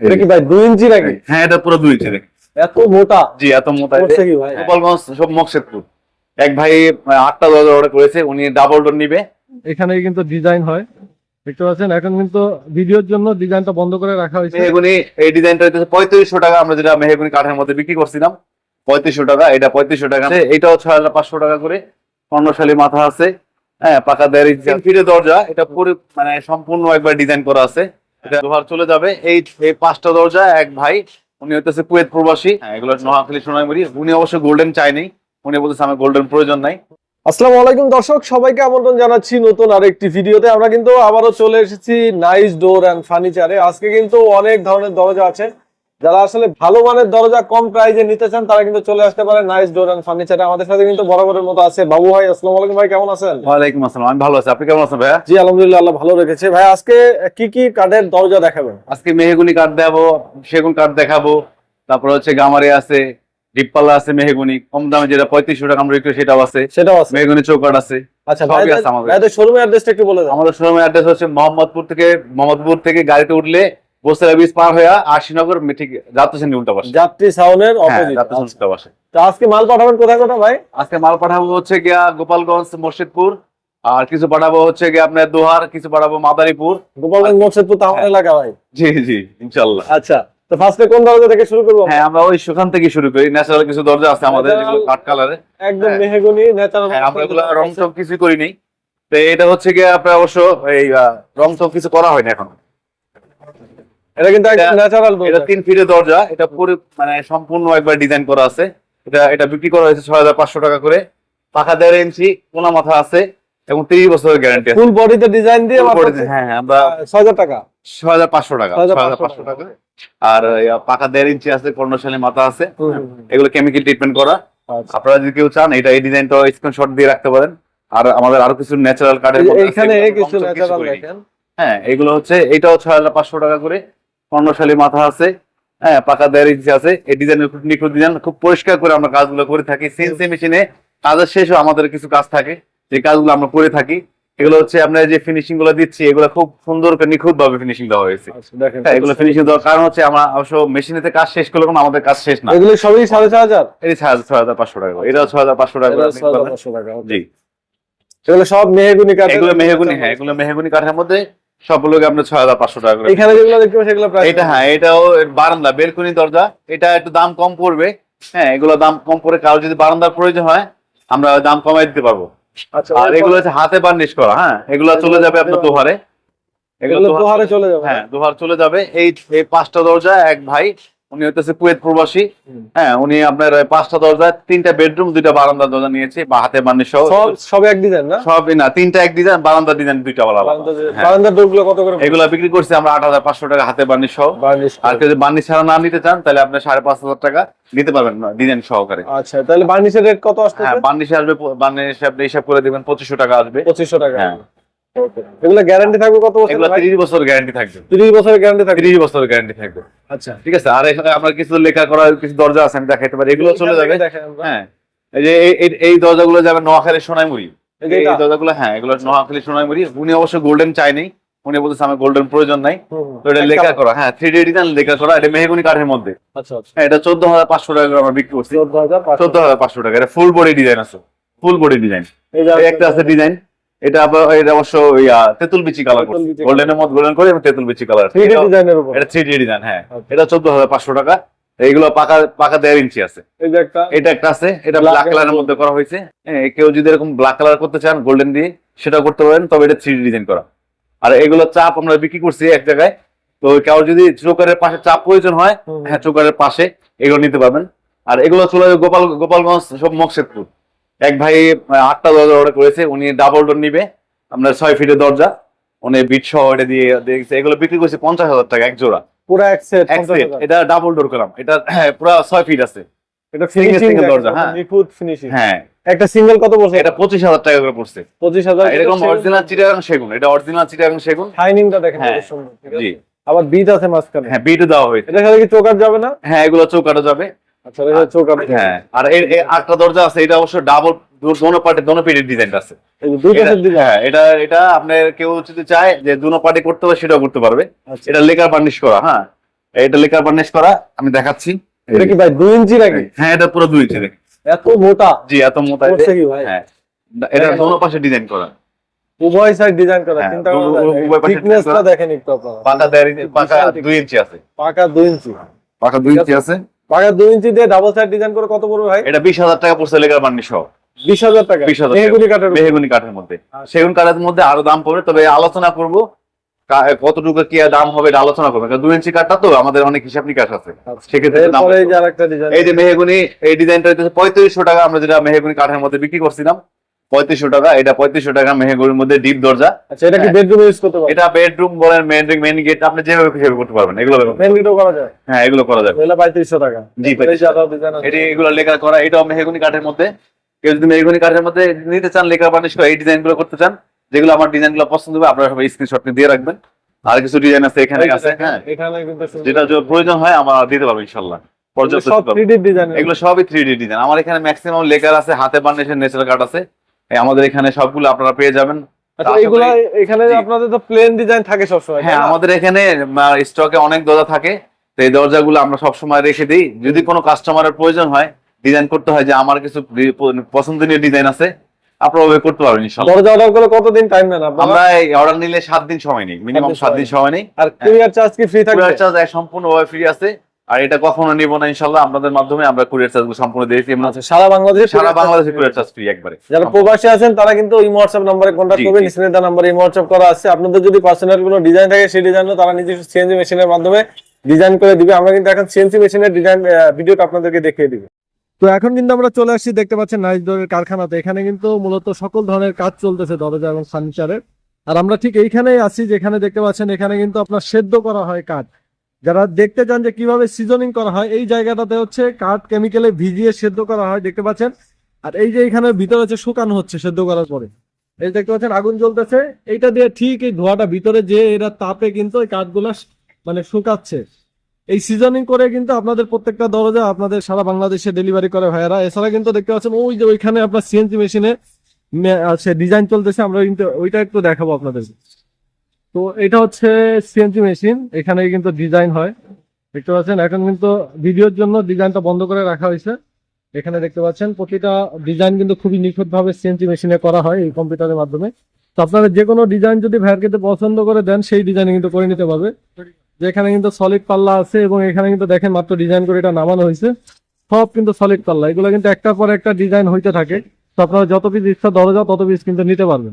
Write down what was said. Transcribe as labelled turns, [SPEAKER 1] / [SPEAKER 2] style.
[SPEAKER 1] এটা কি ভাই দুই ইঞ্চি নাকি?
[SPEAKER 2] হ্যাঁ এটা পুরো দুই ইঞ্চি।
[SPEAKER 1] এত মোটা?
[SPEAKER 2] জি এত মোটা।
[SPEAKER 1] করছে কি ভাই?
[SPEAKER 2] গোপালগঞ্জ সব মকসেদপুর। এক ভাই আটটা দরজা অর্ডার করেছে উনি ডাবল ডোর নিবে।
[SPEAKER 1] এখানে কিন্তু ডিজাইন হয়। দেখতে পাচ্ছেন এখন কিন্তু ভিডিওর জন্য ডিজাইনটা বন্ধ করে রাখা হয়েছে।
[SPEAKER 2] মেহগুনি এই ডিজাইনটা হচ্ছে পঁয়ত্রিশশো টাকা আমরা যেটা মেহগুনি কাঠের মধ্যে বিক্রি করছিলাম পঁয়ত্রিশশো টাকা এটা পঁয়ত্রিশশো টাকা। এটাও ছয় হাজার পাঁচশো টাকা করে কর্ণশালী মাথা আছে হ্যাঁ পাকা দেড় ইঞ্চি ফিরে দরজা এটা পুরো মানে সম্পূর্ণ একবার ডিজাইন করা আছে। এটা লোহার চলে যাবে। এই এই পাঁচটা দরজা এক ভাই উনি হইতেছে কুয়েত প্রবাসী। হ্যাঁ এগুলো নোয়াখালী সোনাইমুড়ি। উনি অবশ্য গোল্ডেন চাইনি উনি বলতেছে আমার গোল্ডেন প্রয়োজন নাই।
[SPEAKER 1] আসসালামু আলাইকুম দর্শক সবাইকে আমন্ত্রণ জানাচ্ছি নতুন আরেকটি ভিডিওতে। আমরা কিন্তু আবারও চলে এসেছি নাইস ডোর অ্যান্ড ফার্নিচারে। আজকে কিন্তু অনেক ধরনের দরজা আছে। যারা আসলে ভালো মানের দরজা কম প্রাইজে নিতে চান তারা কিন্তু চলে আসতে পারে নাইস ডোর অ্যান্ড ফার্নিচারে আমাদের সাথে কিন্তু বরাবরের মতো আছে বাবু ভাই। আসসালামু আলাইকুম ভাই কেমন আছেন?
[SPEAKER 2] ওয়ালাইকুম আসসালাম। আমি ভালো আছি। আপনি কেমন আছেন ভাইয়া?
[SPEAKER 1] জি আলহামদুলিল্লাহ আল্লাহ ভালো রেখেছে। ভাই আজকে কি কি কাঠের দরজা দেখাবেন?
[SPEAKER 2] আজকে মেহগুনি কাঠ দেখাবো সেগুন কাঠ দেখাবো। তারপর হচ্ছে গামারি আছে ডিপপাল্লা আছে মেহগুনি। কম দামে যেটা পঁয়ত্রিশশো টাকা আমরা একটু সেটাও আছে।
[SPEAKER 1] সেটাও আছে।
[SPEAKER 2] মেহগুনি চৌকাঠ আছে।
[SPEAKER 1] আচ্ছা
[SPEAKER 2] সবই আছে আমাদের।
[SPEAKER 1] শোরুমের অ্যাড্রেসটা একটু বলে দেন।
[SPEAKER 2] আমাদের শোরুমের অ্যাড্রেস হচ্ছে মোহাম্মদপুর থেকে মোহাম্মদপুর থেকে গাড়িতে উঠলে বসেরা ব্রিজ পার হয়ে আশিনগর ঠিক যাত্রা শ্রেণি উল্টা পাশে।
[SPEAKER 1] যাত্রী সাউনের
[SPEAKER 2] হ্যাঁ
[SPEAKER 1] অপোজিট
[SPEAKER 2] উল্টা পাশে।
[SPEAKER 1] তো আজকে মাল পাঠাবেন কোথায় কোথায় ভাই?
[SPEAKER 2] আজকে মাল পাঠাবো হচ্ছে গিয়া গোপালগঞ্জ মুর্শিদপুর আর কিছু পাঠাবো হচ্ছে গিয়া আপনার দোহার কিছু পাঠাবো মাদারীপুর।
[SPEAKER 1] গোপালগঞ্জ মোর্শেদপুর তাহলে
[SPEAKER 2] হ্যাঁ।
[SPEAKER 1] এলাকা ভাই।
[SPEAKER 2] জি জি ইনশাল্লাহ
[SPEAKER 1] আচ্ছা তো ফার্স্টে কোন দরজা থেকে শুরু করব?
[SPEAKER 2] হ্যাঁ আমরা ওই সেখান থেকে শুরু করি। ন্যাচারাল কিছু দরজা আছে আমাদের যেগুলো কাঠ কালারে
[SPEAKER 1] একদম
[SPEAKER 2] হ্যাঁ।
[SPEAKER 1] মেহগনি ন্যাচারাল
[SPEAKER 2] হ্যাঁ আমরা এগুলো রং চক কিছু করিনি। তো এটা হচ্ছে গিয়ে আপনার অবশ্য এই রং চক কিছু করা হয়নি এখন।
[SPEAKER 1] এটা কিন্তু ন্যাচারাল
[SPEAKER 2] এটা ফিটের দরজা এটা পুরো মানে সম্পূর্ণ একবার ডিজাইন করা আছে। এটা এটা বিক্রি করা হয়েছে ছয় হাজার পাঁচশো টাকা করে। পাখা দেড় ইঞ্চি কোনা মাথা আছে এবং তিরিশ বছরের গ্যারান্টি আছে।
[SPEAKER 1] ফুল বডিতে ডিজাইন দিয়ে
[SPEAKER 2] হ্যাঁ হ্যাঁ, আমরা
[SPEAKER 1] ছয় হাজার টাকা।
[SPEAKER 2] ছয় হাজার পাঁচশো টাকা ছয় হাজার
[SPEAKER 1] 6,500
[SPEAKER 2] পাঁচশো টাকা। আর পাখা দেড় ইঞ্চি আছে কর্ণশালী মাথা আছে। এগুলো কেমিক্যাল ট্রিটমেন্ট করা।
[SPEAKER 1] আচ্ছা।
[SPEAKER 2] আপনারা যদি কেউ চান এটা এই ডিজাইনটা স্ক্রিনশট দিয়ে রাখতে পারেন। আর আমাদের আরও কিছু ন্যাচারাল কার্ডের
[SPEAKER 1] এইখানে কিছু ন্যাচারাল দেখেন
[SPEAKER 2] হ্যাঁ এগুলো হচ্ছে এটাও ছয় হাজার পাঁচশো টাকা করে। কর্ণশালী মাথা আছে হ্যাঁ পাকা ইঞ্চি আছে এই ডিজাইনের খুব নিখুঁত ডিজাইন খুব পরিষ্কার করে আমরা কাজগুলো করে থাকি। সিএনসি মেশিনে কাজের শেষও আমাদের কিছু কাজ থাকে যে কাজগুলো আমরা করে থাকি। এগুলো হচ্ছে আমরা যে ফিনিশিংগুলো দিচ্ছি এগুলো খুব সুন্দর করে নিখুঁত ভাবে ফিনিশিং দেওয়া হয়েছে।
[SPEAKER 1] আচ্ছা,
[SPEAKER 2] হ্যাঁ, এগুলো ফিনিশিং দেওয়ার কারণ হচ্ছে আমরা অবশ্য মেশিনেতে কাজ শেষ করলে কোনো আমাদের কাজ শেষ না।
[SPEAKER 1] এগুলো সবই সাড়ে ছয় হাজার?
[SPEAKER 2] এটি ছয় হাজার ছয় হাজার পাঁচশো টাকা করে। এটাও ছয় হাজার পাঁচশো টাকা করে
[SPEAKER 1] এটা ছয় হাজার পাঁচশো টাকা
[SPEAKER 2] জি।
[SPEAKER 1] এগুলো সব মেহেগুনি কাঠ
[SPEAKER 2] এগুলো মেহেগুনি হ্যাঁ। এগুলো মেহেগুনি কাঠের মধ্যে সবগুলোকে ছয় হাজার পাঁচশো টাকা করে
[SPEAKER 1] এখানে যেগুলো দেখতে সেগুলো
[SPEAKER 2] এটা হ্যাঁ এটাও বারান্দা বেলকনি দরজা। এটা একটু দাম কম পড়বে। হ্যাঁ এগুলো দাম কম পড়ে কারও যদি বারান্দার প্রয়োজন হয় আমরা দাম কমাই দিতে পারব।
[SPEAKER 1] আচ্ছা
[SPEAKER 2] আর এগুলো হচ্ছে হাতে বার্নিশ করা হ্যাঁ এগুলো চলে যাবে আপনার দোহারে।
[SPEAKER 1] এগুলো
[SPEAKER 2] দোহারে
[SPEAKER 1] চলে যাবে।
[SPEAKER 2] হ্যাঁ দোহার চলে যাবে। এই এই পাঁচটা দরজা এক ভাই উনি হচ্ছে কুয়েত প্রবাসী। হ্যাঁ উনি আপনার পাঁচটা দরজা তিনটা বেডরুম দুইটা বারান্দা দরজা নিয়েছে বা হাতে বার্নিশ
[SPEAKER 1] সব সব এক ডিজাইন না?
[SPEAKER 2] সবই না তিনটা এক ডিজাইন বারান্দা ডিজাইন দুইটা আলাদা। হ্যাঁ।
[SPEAKER 1] বারান্দার ডোরগুলো কত করে?
[SPEAKER 2] এগুলা বিক্রি করছি আমরা আট হাজার পাঁচশো টাকা হাতে বার্নিশ সহ। আর কেউ যদি বার্নিশ ছাড়া না নিতে চান তাহলে আপনি সাড়ে পাঁচ হাজার টাকা নিতে পারবেন ডিজাইন সহকারে।
[SPEAKER 1] আচ্ছা তাহলে বার্নিশের রেট কত আসছে
[SPEAKER 2] হ্যাঁ বার্নিশে আসবে বার্নিশ আপনি হিসাব করে দিবেন পঁচিশশো টাকা আসবে।
[SPEAKER 1] পঁচিশশো টাকা।
[SPEAKER 2] হ্যাঁ।
[SPEAKER 1] Okay. এগুলো গ্যারান্টি থাকবে কত বছর
[SPEAKER 2] এগুলো তিরিশ বছর গ্যারান্টি থাকবে।
[SPEAKER 1] তিরিশ বছরের গ্যারান্টি থাকবে?
[SPEAKER 2] তিরিশ বছর গ্যারান্টি থাকবে।
[SPEAKER 1] আচ্ছা।
[SPEAKER 2] ঠিক আছে আর এখানে আমার কিছু লেখা করা কিছু দরজা আছে আমি দেখাইতে পারি। এগুলো চলে যাবে। হ্যাঁ এই যে এই- এই- এই দরজাগুলো যাবে নোয়াখালী সোনাইমুড়ি।
[SPEAKER 1] এই যে
[SPEAKER 2] এই
[SPEAKER 1] এটা?
[SPEAKER 2] দরজাগুলো হ্যাঁ এগুলো নোয়াখালী সোনাইমুড়ি। উনি অবশ্য গোল্ডেন চাইনি উনি বলতেছে আমার গোল্ডেন প্রয়োজন নাই। তো এটা লেখা করা হ্যাঁ থ্রি ডি ডিজাইন লেখা করা। এটা মেহগুনি কাঠের মধ্যে।
[SPEAKER 1] আচ্ছা আচ্ছা।
[SPEAKER 2] হ্যাঁ এটা চোদ্দ হাজার পাঁচশো টাকা আমরা বিক্রি করছি।
[SPEAKER 1] চোদ্দ হাজার পাঁচশো।
[SPEAKER 2] টাকা। এটা ফুল বডি ডিজাইন আছে। ফুল বডি ডিজাইন একটা আছে ডিজাইন এটা আবার এটা অবশ্য ইয়া তেঁতুল বিচি কালার গোল্ডেনের মধ্যে গোল্ডেন করে তেঁতুল বিচি কালার
[SPEAKER 1] ডিজাইনের উপর।
[SPEAKER 2] এটা থ্রি ডিজাইন হ্যাঁ।
[SPEAKER 1] আচ্ছা।
[SPEAKER 2] এটা চোদ্দ হাজার পাঁচশো টাকা। এইগুলো পাকা পাকা দেড় ইঞ্চি আছে। এটা একটা আছে। এটা ব্ল্যাক কালারের মধ্যে করা হয়েছে। হ্যাঁ, কেউ যদি এরকম ব্ল্যাক কালার করতে চান গোল্ডেন দিয়ে সেটা করতে পারেন তবে এটা থ্রি ডিজাইন করা। আর এগুলো চাপ আমরা বিক্রি করছি এক জায়গায়। তো কেউ যদি চোকারের পাশে চাপ প্রয়োজন হয় হ্যাঁ চোকারের পাশে এগুলো নিতে পারবেন। আর এগুলো চলে গোপাল গোপালগঞ্জ সব মকসেদপুর। এক ভাই আটটা দরজা অর্ডার করেছে উনি ডাবল ডোর নিবে। আপনার ছয় ফিটের দরজা উনি বিট সহ এটা দিয়ে দেখছে। এগুলো বিক্রি করছে পঞ্চাশ হাজার টাকা এক জোড়া।
[SPEAKER 1] পুরো এক সেট।
[SPEAKER 2] এটা ডাবল ডোর করাম এটা হ্যাঁ, পুরো ছয় ফিট আছে।
[SPEAKER 1] এটা ফিনিশিং
[SPEAKER 2] দরজা, হ্যাঁ।
[SPEAKER 1] নিখুঁত ফিনিশিং
[SPEAKER 2] হ্যাঁ।
[SPEAKER 1] একটা সিঙ্গেল কত বলছে
[SPEAKER 2] এটা পঁচিশ হাজার টাকা করে পড়ছে।
[SPEAKER 1] পঁচিশ হাজার
[SPEAKER 2] এরকম অরিজিনাল চিটাগাং সেগুন এটা অরিজিনাল চিটাগাং সেগুন।
[SPEAKER 1] শাইনিংটা দেখেন
[SPEAKER 2] হ্যাঁ,
[SPEAKER 1] কত সুন্দর
[SPEAKER 2] জি।
[SPEAKER 1] আবার বিট আছে মাঝখানে।
[SPEAKER 2] হ্যাঁ বিটও দেওয়া হয়েছে।
[SPEAKER 1] এটার সাথে কি চোকার যাবে না?
[SPEAKER 2] হ্যাঁ এগুলো চৌকাটা যাবে।
[SPEAKER 1] আচ্ছা
[SPEAKER 2] হ্যাঁ আর এর এর আটটা দরজা আছে এটা অবশ্য ডাবল দোনো পার্টে দোনো পেটের ডিজাইন আছে।
[SPEAKER 1] এই যে দুইটা
[SPEAKER 2] এটা-
[SPEAKER 1] সেট দিলে
[SPEAKER 2] হ্যাঁ এটা এটা আপনার কেউ যদি চায় যে দুনো পার্টি করতে হবে সেটাও করতে পারবে। এটা লেকার বার্নিশ করা হ্যাঁ। এটা লেকার বার্নিশ করা আমি দেখাচ্ছি।
[SPEAKER 1] এটা কি ভাই দুই ইঞ্চি নাকি?
[SPEAKER 2] হ্যাঁ এটা পুরো দুই ইঞ্চি
[SPEAKER 1] এত মোটা?
[SPEAKER 2] জি এত মোটা। হ্যাঁ। এটা দোনো পাশে ডিজাইন করা।
[SPEAKER 1] উভয় সাইড ডিজাইন করা
[SPEAKER 2] হ্যাঁ,
[SPEAKER 1] চিন্তা
[SPEAKER 2] পাশে
[SPEAKER 1] থিকনেসটা দেখেন একটু আপনারা।
[SPEAKER 2] পাকা আছে।
[SPEAKER 1] পাকা
[SPEAKER 2] পাকা ইঞ্চি আছে।
[SPEAKER 1] পাকা দুই ইঞ্চি দিয়ে ডাবল সাইড ডিজাইন করে কত পড়বে ভাই?
[SPEAKER 2] এটা বিশ হাজার টাকা পড়ছে লেগার সহ।
[SPEAKER 1] বিশ হাজার টাকা?
[SPEAKER 2] বিশ হাজার
[SPEAKER 1] মেহগুনি কাঠের
[SPEAKER 2] মধ্যে।
[SPEAKER 1] আচ্ছা।
[SPEAKER 2] সেগুন কাঠের মধ্যে আরও দাম পড়বে। তবে আলোচনা করব কতটুকু কি দাম হবে এটা আলোচনা করবে। দুই ইঞ্চি কাঠটা তো আমাদের অনেক হিসাব নিকাশ আছে।
[SPEAKER 1] আচ্ছা।
[SPEAKER 2] সেক্ষেত্রে
[SPEAKER 1] এই যে
[SPEAKER 2] মেহগুনি এই ডিজাইনটা পঁয়ত্রিশশো টাকা আমরা যেটা মেহেগুনি কাঠের মধ্যে বিক্রি করছিলাম। পঁয়ত্রিশশো টাকা এটা পঁয়ত্রিশশো টাকা মেহগুনির মধ্যে ডিপ দরজা।
[SPEAKER 1] আচ্ছা এটা কি
[SPEAKER 2] হ্যাঁ।
[SPEAKER 1] বেডরুমে ইউজ করতে পারবেন?
[SPEAKER 2] এটা বেডরুম বলেন মেন মেন গেট আপনি যেভাবে খুশি করতে পারবেন এগুলো
[SPEAKER 1] মেন গেটও করা যায়?
[SPEAKER 2] হ্যাঁ এগুলো করা যাবে।
[SPEAKER 1] এগুলো পঁয়ত্রিশশো টাকা।
[SPEAKER 2] জি, এটি এগুলো লেখা করা এটাও মেহগুনি কাঠের মধ্যে। কেউ যদি মেহগুনি কাঠের মধ্যে নিতে চান লেখা বানিশ এই ডিজাইনগুলো করতে চান যেগুলো আমার ডিজাইনগুলো পছন্দ হবে আপনারা সবাই স্ক্রিনশট দিয়ে রাখবেন। আর কিছু ডিজাইন আছে এখানে আছে হ্যাঁ।
[SPEAKER 1] এখানে কিন্তু
[SPEAKER 2] যেটা প্রয়োজন হয় আমরা দিতে পারব ইনশাল্লাহ পর্যাপ্ত
[SPEAKER 1] সব 3D ডিজাইন
[SPEAKER 2] এগুলো সবই থ্রি ডি ডিজাইন আমার এখানে ম্যাক্সিমাম লেকার আছে হাতে বানিশের নেচারাল কার্ড আছে। আমাদের এখানে সবগুলো আপনারা পেয়ে যাবেন।
[SPEAKER 1] আচ্ছা
[SPEAKER 2] আশা
[SPEAKER 1] এগুলা
[SPEAKER 2] করি-
[SPEAKER 1] এখানে আপনাদের তো প্লেন ডিজাইন থাকে সবসময়
[SPEAKER 2] হ্যাঁ আমাদের এখানে স্টকে অনেক দরজা থাকে তো এই দরজাগুলো আমরা সবসময় রেখে দিই। যদি কোনো কাস্টমারের প্রয়োজন হয় ডিজাইন করতে হয় যে আমার কিছু পছন্দনীয় ডিজাইন আছে আপনারা ওভাবে করতে পারবেন
[SPEAKER 1] দরজা অর্ডার করলে কতদিন টাইম নেন আপনারা?
[SPEAKER 2] আমরা এই অর্ডার নিলে সাত দিন সময় নেই মিনিমাম সাত দিন সময় নেই।
[SPEAKER 1] আর কুরিয়ার চার্জ কি ফ্রি থাকবে?
[SPEAKER 2] কুরিয়ার চার্জ সম্পূর্ণভাবে ফ্রি আছে। আর এটা কখনো নিব না ইনশাল্লাহ আপনাদের মাধ্যমে আমরা কুরিয়ার চার্জ সম্পূর্ণ দিয়েছি এমন
[SPEAKER 1] আচ্ছা সারা বাংলাদেশে
[SPEAKER 2] সারা বাংলাদেশে কুরিয়ার চার্জ ফ্রি একবারে।
[SPEAKER 1] যারা প্রবাসী আছেন তারা কিন্তু এই হোয়াটসঅ্যাপ নাম্বারে কন্ট্যাক্ট করবেন। স্ক্রিনে দেওয়া নাম্বারে এই হোয়াটসঅ্যাপ করা আছে। আপনাদের যদি পার্সোনাল কোনো ডিজাইন থাকে সেই ডিজাইনও তারা নিজস্ব সিএনজি মেশিনের মাধ্যমে ডিজাইন করে দিবে। আমরা কিন্তু এখন সিএনজি মেশিনের ডিজাইন ভিডিওটা আপনাদেরকে দেখিয়ে দিবে। তো এখন কিন্তু আমরা চলে আসছি দেখতে পাচ্ছেন নাইস ডোরের কারখানাতে এখানে কিন্তু মূলত সকল ধরনের কাজ চলতেছে দরজা এবং ফার্নিচারের। আর আমরা ঠিক এইখানেই আছি যেখানে দেখতে পাচ্ছেন এখানে কিন্তু আপনার সেদ্ধ করা হয় কাঠ। যারা দেখতে চান যে কীভাবে সিজনিং করা হয়, এই জায়গাটাতে হচ্ছে কাঠ কেমিক্যালে ভিজিয়ে সেদ্ধ করা হয়, দেখতে পাচ্ছেন? আর এই যে এখানে ভিতরে হচ্ছে শুকানো হচ্ছে সেদ্ধ করার পরে, এই দেখতে পাচ্ছেন আগুন জ্বলতেছে। এইটা দিয়ে ঠিক এই ধোঁয়াটা ভিতরে যে এরা তাপে কিন্তু এই কাঠগুলা মানে শুকাচ্ছে। এই সিজনিং করে কিন্তু আপনাদের প্রত্যেকটা দরজা আপনাদের সারা বাংলাদেশে ডেলিভারি করে ভাইয়ারা। এছাড়া কিন্তু দেখতে পাচ্ছেন ওই যে ওইখানে আপনার সিএনজি মেশিনে আছে ডিজাইন চলতেছে। আমরা কিন্তু ওইটা একটু দেখাবো আপনাদের। তো এটা হচ্ছে সিএনজি মেশিন এখানে কিন্তু ডিজাইন হয়। দেখতে পাচ্ছেন, এখন কিন্তু ভিডিওর জন্য ডিজাইনটা বন্ধ করে রাখা হয়েছে। এখানে দেখতে পাচ্ছেন, প্রতিটা ডিজাইন কিন্তু খুবই নিখুঁতভাবে সিএনজি মেশিনে করা হয় এই কম্পিউটারের মাধ্যমে। তো আপনারা যে কোনো ডিজাইন যদি ভাইয়ের ক্ষেত্রে পছন্দ করে দেন, সেই ডিজাইন কিন্তু করে নিতে পারবে। যেখানে কিন্তু সলিড পাল্লা আছে এবং এখানে কিন্তু দেখেন মাত্র ডিজাইন করে এটা নামানো হয়েছে। সব কিন্তু সলিড পাল্লা, এগুলো কিন্তু একটার পর একটা ডিজাইন হইতে থাকে। তো আপনারা যত পিস ইচ্ছা, দরজা, তত পিস কিন্তু নিতে পারবেন।